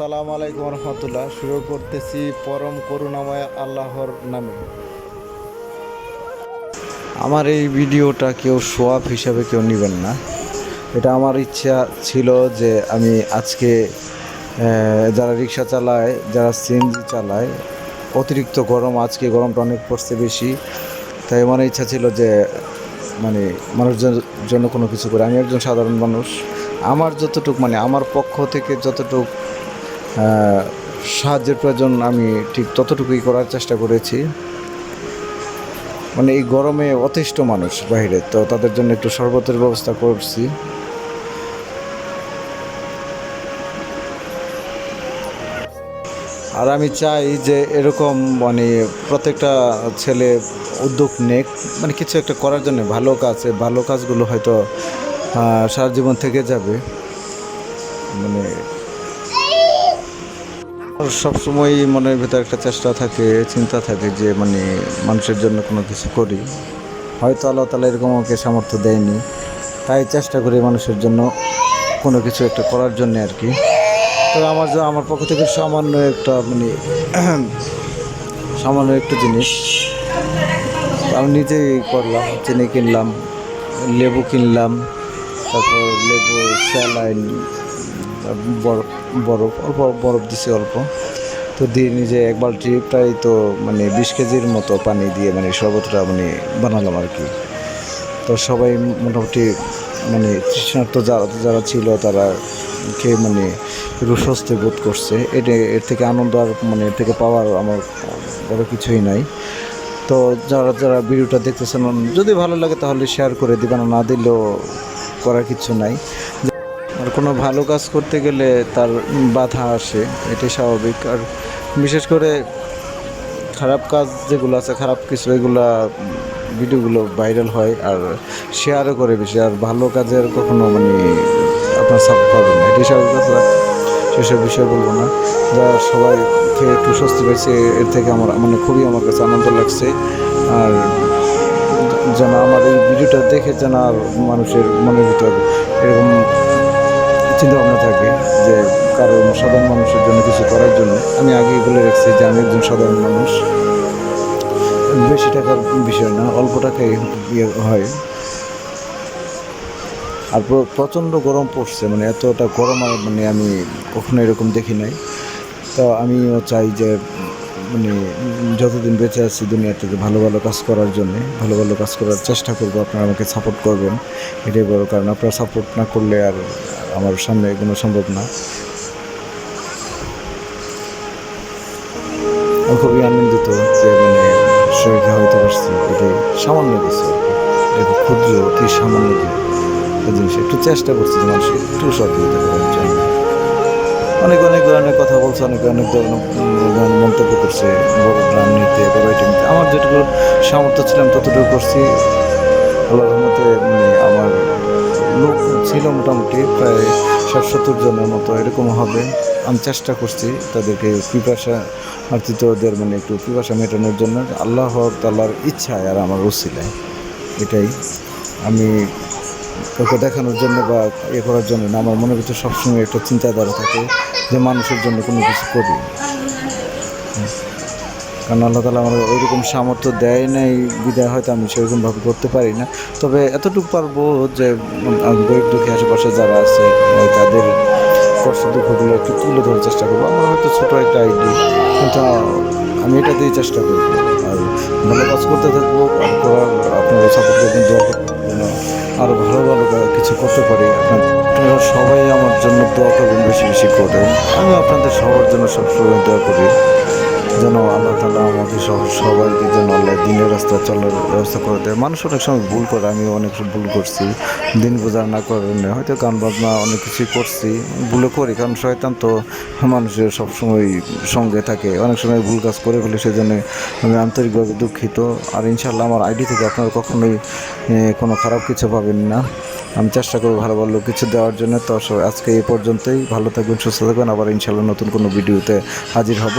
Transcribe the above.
আসসালামু আলাইকুম রহমতুল্লাহ। শুরু করতেছি পরম করুণাময় আল্লাহর নামে। আমার এই ভিডিওটা কেউ সোয়াব হিসাবে কেউ নেবেন না। এটা আমার ইচ্ছা ছিল যে আমি আজকে যারা রিক্সা চালায়, যারা সিএনজি চালায়, অতিরিক্ত গরম, আজকে গরমটা অনেক পড়ছে বেশি। তাই আমার ইচ্ছা ছিল যে মানে মানুষজন জন্য কোনো কিছু করে। আমি একজন সাধারণ মানুষ। আমার যতটুক মানে আমার পক্ষ থেকে যতটুক সাহায্যের প্রয়োজন আমি ঠিক ততটুকুই করার চেষ্টা করেছি। মানে এই গরমে অতিষ্ঠ মানুষ বাইরে তো তাদের জন্য একটু শরবতের ব্যবস্থা করছি। আর আমি চাই যে এরকম মানে প্রত্যেকটা ছেলে উদ্যোগ নেক মানে কিছু একটা করার জন্য ভালো কাজ ভালো কাজগুলো হয়তো সারা জীবন থেকে যাবে। মানে সবসময় মনের ভেতর একটা চেষ্টা থাকে, চিন্তা থাকে যে মানে মানুষের জন্য কোনো কিছু করি। হয়তো আল্লাহ তালা এরকম আমাকে সামর্থ্য দেয়নি। তাই চেষ্টা করি মানুষের জন্য কোনো কিছু একটা করার জন্য আর কি। তবে আমার যা, আমার পক্ষ থেকে সামান্য একটা মানে সামান্য একটা জিনিস। আমি নিজেই করলাম, চিনি কিনলাম, লেবু কিনলাম, তারপর লেবু স্যালাইন বরফ বরফ, অল্প বরফ দিছি অল্প। তো দিয়ে নিজে এক বালতি প্রায় তো মানে বিশ কেজির মতো পানি দিয়ে মানে শরবতটা মানে বানালাম আর কি। তো সবাই মোটামুটি মানে তৃষ্ণার্ত যারা যারা ছিল তারা খেয়ে মানে একটু স্বস্তি বোধ করছে। এটা এর থেকে আনন্দ আর মানে এর থেকে পাওয়ার আমার বড় কিছুই নাই। তো যারা যারা ভিডিওটা দেখতেছেন, যদি ভালো লাগে তাহলে শেয়ার করে দিবেন, না দিলেও করার কিছু নাই। আর কোনো ভালো কাজ করতে গেলে তার বাধা আসে, এটি স্বাভাবিক। আর বিশেষ করে খারাপ কাজ যেগুলো আছে, খারাপ কিছু, এগুলা ভিডিওগুলো ভাইরাল হয় আর শেয়ারও করে বেশি। আর ভালো কাজের কখনো মানে আপনার সাপোর্ট পাবেন না। এটি স্বাভাবিক কথা। সেসব বিষয় বলব না। যারা সবাই খেয়ে একটু স্বস্তি পেয়েছে এর থেকে আমার মানে খুবই আমার কাছে আনন্দ লাগছে। আর যেন আমার এই ভিডিওটা দেখে যেন আর মানুষের মনের ভিতর এরকম চিন্তা ভাবনা থাকে যে কারও সাধারণ মানুষের জন্য কিছু করার জন্য। আমি আগেই বলে রাখছি যে আমি একজন সাধারণ মানুষ। বেশি টাকার বিষয় না, অল্প টাকায় ইয়ে হয়। আর প্রচণ্ড গরম পড়ছে মানে এতটা গরম মানে আমি কখনো এরকম দেখি নাই। তো আমিও চাই যে মানে যতদিন বেঁচে আছি দুনিয়া থেকে ভালো ভালো কাজ করার জন্য, ভালো ভালো কাজ করার চেষ্টা করব, আপনারা আমাকে সাপোর্ট করবেন। এটাই বড় কারণ। আপনারা সাপোর্ট না করলে আর আমার সামনে এগোনো সম্ভব না। আমি খুবই আনন্দিত যে মানে শরীর খাওয়াইতে পারছি। এটাই সামান্য কিছু। এটা ক্ষুদ্র অতি সামান্য জিনিস একটু চেষ্টা করছি যে মানুষকে একটু সহযোগিতা করার জন্য। অনেক অনেক ধরনের কথা বলছে, অনেক অনেক ধরনের মন্তব্য করছে, বড় নিতে বড় এটা আমার যেটুকু সামর্থ্য ছিলাম, ততটুকু করছি। আল্লাহ রহমতে মানে ছিল মোটামুটি প্রায় ষাট সত্তর জনের মতো, এরকম হবে। আমি চেষ্টা করছি তাদেরকে পিপাসা আর্থিতদের মানে একটু পিপাসা মেটানোর জন্য। আল্লাহ তাল্লাহর ইচ্ছায় আর আমার উসিলায় এটাই। আমি কাউকে দেখানোর জন্য বা ইয়ে করার জন্য না, আমার মনের ভিতরে সবসময় একটা চিন্তাধারা থাকে যে মানুষের জন্য কোনো কিছু করি। কারণ আল্লাহ তালা আমার ওইরকম সামর্থ্য দেয় নাই, বিদায় হয়তো আমি সেরকমভাবে করতে পারি না। তবে এতটুকু পারব যে গরিব দুঃখী আশেপাশে যারা আছে তাদের কষ্ট দুঃখগুলো একটু তুলে ধরার চেষ্টা করব। আমার হয়তো ছোটো একটা আইডি কিন্তু আমি এটা দিয়েই চেষ্টা করব আর ভালো কাজ করতে থাকব আপনারা সাপোর্ট করবেন দোয়া আরও ভালো ভালো কিছু করতে পারি। আপনারা সবাই আমার জন্য দোয়া করবেন, বেশি বেশি করে। আমি আপনাদের সবার জন্য সবসময় দোয়া করি। যেন আল্লাহ তালা আমাদের সহ সবাইকে যেন আল্লাহ দিনের রাস্তা চলার ব্যবস্থা করে দেয়। মানুষ অনেক সময় ভুল করে আমি অনেক ভুল করছি। দিন বোঝার না কারণে হয়তো গান বাজনা অনেক কিছুই করছি ভুলে করি, কারণ শয়তান তো মানুষের সবসময় সঙ্গে থাকে। অনেক সময় ভুল কাজ করে ফেলে, সেজন্য আমি আন্তরিকভাবে দুঃখিত। আর ইনশাল্লাহ আমার আইডি থেকে আপনারা কখনোই কোনো খারাপ কিছু পাবেন না। আমি চেষ্টা করব ভালো ভালো কিছু দেওয়ার জন্য। তো আজকে এই পর্যন্তই। ভালো থাকবেন, সুস্থ থাকবেন। আবার ইনশাল্লাহ নতুন কোনো ভিডিওতে হাজির হব।